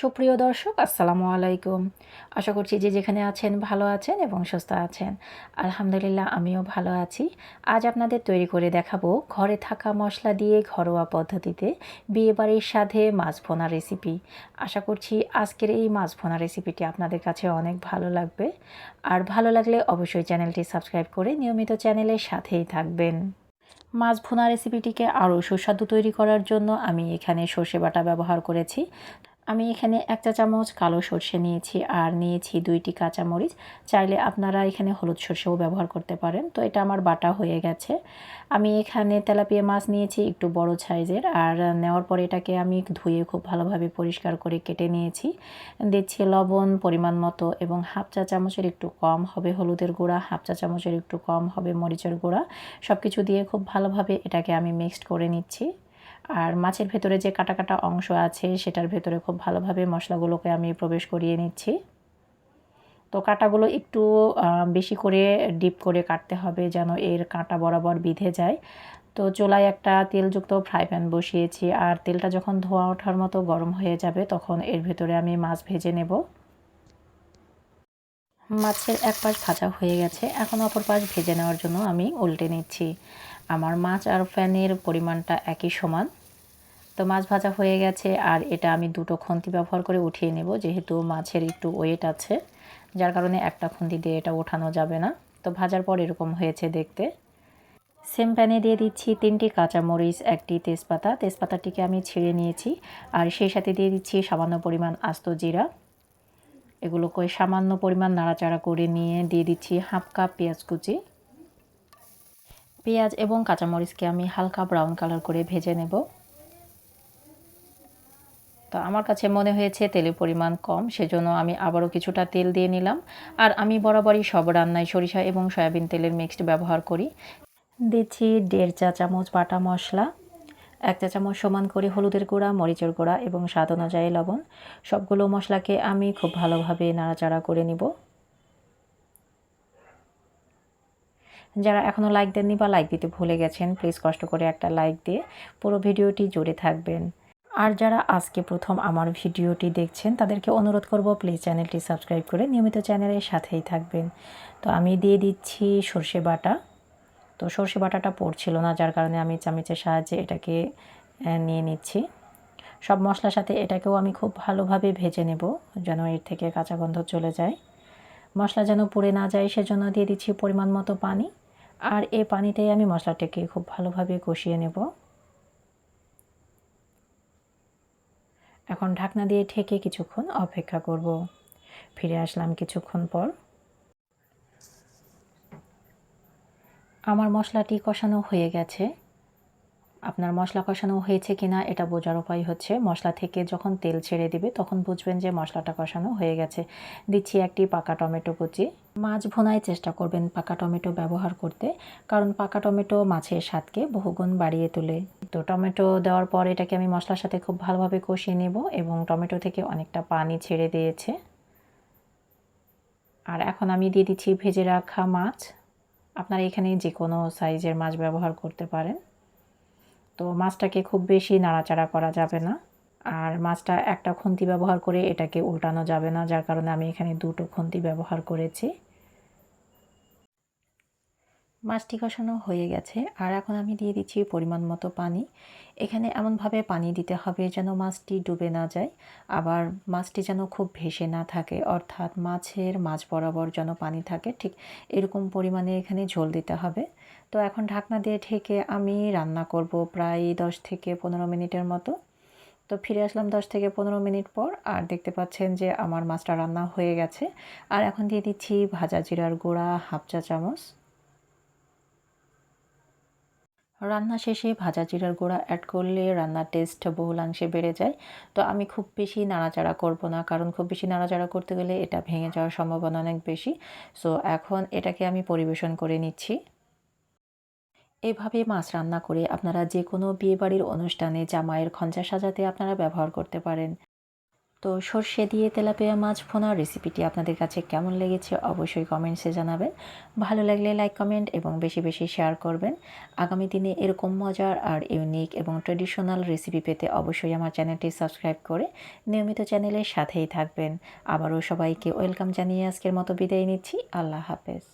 সুপ্রিয় দর্শক, আসসালামু আলাইকুম। আশা করছি যে যেখানে আছেন ভালো আছেন এবং সুস্থ আছেন। আলহামদুলিল্লাহ, আমিও ভালো আছি। আজ আপনাদের তৈরি করে দেখাবো ঘরে থাকা মশলা দিয়ে ঘরোয়া পদ্ধতিতে বিয়েবাড়ির সাথে মাছ ভোনা রেসিপি আশা করছি আজকের এই মাছ ভোনা রেসিপিটি আপনাদের কাছে অনেক ভালো লাগবে। আর ভালো লাগলে অবশ্যই চ্যানেলটি সাবস্ক্রাইব করে নিয়মিত চ্যানেলের সাথেই থাকবেন। মাছ ভুনা রেসিপিটিকে আরও সুস্বাদু তৈরি করার জন্য আমি এখানে সর্ষে বাটা ব্যবহার করেছি। আমি এখানে এক চা চামচ কালো সর্ষে নিয়েছি আর নিয়েছি দুইটি কাঁচামরিচ। চাইলে আপনারা এখানে হলুদ সর্ষেও ব্যবহার করতে পারেন। তো এটা আমার বাটা হয়ে গেছে। আমি এখানে তেলাপিয়া মাছ নিয়েছি একটু বড় সাইজের আর নেওয়ার পরে এটাকে আমি ধুয়ে খুব ভালোভাবে পরিষ্কার করে কেটে নিয়েছি। দিচ্ছি লবণ পরিমাণ মতো এবং হাফ চা চামচের একটু কম হবে হলুদের গুঁড়া, হাফ চা চামচের একটু কম হবে মরিচের গুঁড়া। সব কিছু দিয়ে খুব ভালোভাবে এটাকে আমি মিক্সড করে নিচ্ছি। আর মাছের ভেতরে যে কাটা কাটা অংশ আছে, সেটার ভেতরে খুব ভালোভাবে মশলাগুলোকে আমি প্রবেশ করিয়ে নিচ্ছি। তো কাঁটাগুলো একটু বেশি করে ডিপ করে কাটতে হবে যেন এর কাঁটা বরাবর বিধে যায়। তো চোলায় একটা তেলযুক্ত ফ্রাই প্যান বসিয়েছি আর তেলটা যখন ধোয়া ওঠার মতো গরম হয়ে যাবে, তখন এর ভেতরে আমি মাছ ভেজে নেব। মাছের এক পাশ ভাজা হয়ে গেছে, এখন অপর পাশ ভেজে নেওয়ার জন্য আমি উল্টে নিচ্ছি। আমার মাছ আর ফ্যানের পরিমাণটা একই সমান। তো মাছ ভাজা হয়ে গেছে আর এটা আমি দুটো খন্তি ব্যবহার করে উঠিয়ে নেব, যেহেতু মাছের একটু ওয়েট আছে, যার কারণে একটা খুন্তি দিয়ে এটা ওঠানো যাবে না। তো ভাজার পর এরকম হয়েছে দেখতে। সেম প্যানে দিয়ে দিচ্ছি তিনটি কাঁচামরিচ, একটি তেজপাতা। তেজপাতাটিকে আমি ছিঁড়ে নিয়েছি আর সেই সাথে দিয়ে দিচ্ছি সামান্য পরিমাণ আস্ত জিরা। এগুলোকে সামান্য পরিমাণ নাড়াচাড়া করে নিয়ে দিয়ে দিচ্ছি হাফ কাপ পেঁয়াজ কুচি। পেঁয়াজ এবং কাঁচামরিচকে আমি হালকা ব্রাউন কালার করে ভেজে নেব। তো আমার কাছে মনে হয়েছে তেলের পরিমাণ কম, সেজন্য আমি আবারও কিছুটা তেল দিয়ে নিলাম। আর আমি বরাবরই সব রান্নায় সরিষা এবং সয়াবিন তেলের মিক্সড ব্যবহার করি। দিচ্ছি দেড় চা চামচ বাটা মশলা, এক চা চামচ সমান করে হলুদের গুঁড়া, মরিচের গুঁড়া এবং স্বাদ অনুযায়ী লবণ। সবগুলো মশলাকে আমি খুব ভালোভাবে নাড়াচাড়া করে নিব। যারা এখনও লাইক দেননি বা লাইক দিতে ভুলে গেছেন প্লিজ কষ্ট করে একটা লাইক দিয়ে পুরো ভিডিওটি জুড়ে থাকবেন। আর যারা আজকে প্রথম আমার ভিডিওটি দেখছেন, তাদেরকে অনুরোধ করব প্লিজ চ্যানেলটি সাবস্ক্রাইব করে নিয়মিত চ্যানেলের সাথেই থাকবেন। তো আমি দিয়ে দিচ্ছি সর্ষে বাটা। তো সর্ষে বাটাটা পড়ছিল না, যার কারণে আমি চামচের সাহায্যে এটাকে নিয়ে নিচ্ছি। সব মশলার সাথে এটাকেও আমি খুব ভালোভাবে ভেজে নেব, যেন এর থেকে কাঁচা গন্ধ চলে যায়। মশলা যেন পুড়ে না যায়, সেজন্য দিয়ে দিচ্ছি পরিমাণ মতো পানি। আর এই পানিতেই আমি মশলাটাকে খুব ভালোভাবে কষিয়ে নেব। এখন ঢাকনা দিয়ে ঠেকে কিছুক্ষণ অপেক্ষা করব। ফিরে আসলাম কিছুক্ষণ পর। আমার মশলাটি কষানো হয়ে গেছে। আপনার মশলা কষানো হয়েছে কিনা এটা বোঝার উপায় হচ্ছে মশলা থেকে যখন তেল ছেড়ে দিবে তখন বুঝবেন যে মশলাটা কষানো হয়ে গেছে। দিচ্ছি একটি পাকা টমেটো কুচি। মাছ ভোনায় চেষ্টা করবেন পাকা টমেটো ব্যবহার করতে, কারণ পাকা টমেটো মাছের স্বাদকে বহুগুণ বাড়িয়ে তোলে। তো টমেটো দেওয়ার পর এটাকে আমি মশলার সাথে খুব ভালোভাবে কষিয়ে নেব এবং টমেটো থেকে অনেকটা পানি ছেড়ে দিয়েছে। আর এখন আমি দিয়ে দিচ্ছি ভেজে রাখা মাছ। আপনারা এখানে যে কোনো সাইজের মাছ ব্যবহার করতে পারেন। তো মাছটাকে খুব বেশি নাড়াচাড়া করা যাবে না। আর মাছটা একটা খুন্তি ব্যবহার করে এটাকে উল্টানো যাবে না, যার কারণে আমি এখানে দুটো খুন্তি ব্যবহার করেছি। মাছটি কষানো হয়ে গেছে। আর এখন আমি দিয়ে দিচ্ছি পরিমাণ মতো পানি। এখানে এমনভাবে পানি দিতে হবে যেন মাছটি ডুবে না যায়। আবার মাছটি যেন খুব ভেসে না থাকে, অর্থাৎ মাছের মাছ বরাবর যেন পানি থাকে, ঠিক এরকম পরিমাণে এখানে ঝোল দিতে হবে। তো এখন ঢাকনা দিয়ে ঢেকে আমি রান্না করব প্রায় দশ থেকে পনেরো মিনিটের মতো। তো ফিরে আসলাম দশ থেকে পনেরো মিনিট পর, আর দেখতে পাচ্ছেন যে আমার মাছটা রান্না হয়ে গেছে। আর এখন দিয়ে দিচ্ছি ভাজা জিরার গুঁড়া হাফ চা চামচ রান্না শেষে ভাজা জিরার গুঁড়া অ্যাড করলে রান্নার টেস্ট বহুলাংশে বেড়ে যায়। তো আমি খুব বেশি নাড়াচাড়া করব না, কারণ খুব বেশি নাড়াচাড়া করতে গেলে এটা ভেঙে যাওয়ার সম্ভাবনা অনেক বেশি। সো এখন এটাকে আমি পরিবেশন করে নিচ্ছি। এভাবে মাছ রান্না করে আপনারা যে কোনো বিয়েবাড়ির অনুষ্ঠানে জামাইয়ের খঞ্চা সাজাতে আপনারা ব্যবহার করতে পারেন। তো সর্ষে দিয়ে তেলাপিয়া মাছ ভোনার রেসিপিটি আপনাদের কাছে কেমন লেগেছে অবশ্যই কমেন্টসে জানাবেন। ভালো লাগলে লাইক কমেন্ট এবং বেশি বেশি শেয়ার করবেন। আগামী দিনে এরকম মজার আর ইউনিক এবং ট্রেডিশনাল রেসিপি পেতে অবশ্যই আমার চ্যানেলটি সাবস্ক্রাইব করে নিয়মিত চ্যানেলের সাথেই থাকবেন। আবারও সবাইকে ওয়েলকাম জানিয়ে আজকের মতো বিদায় নিচ্ছি। আল্লাহ হাফেজ।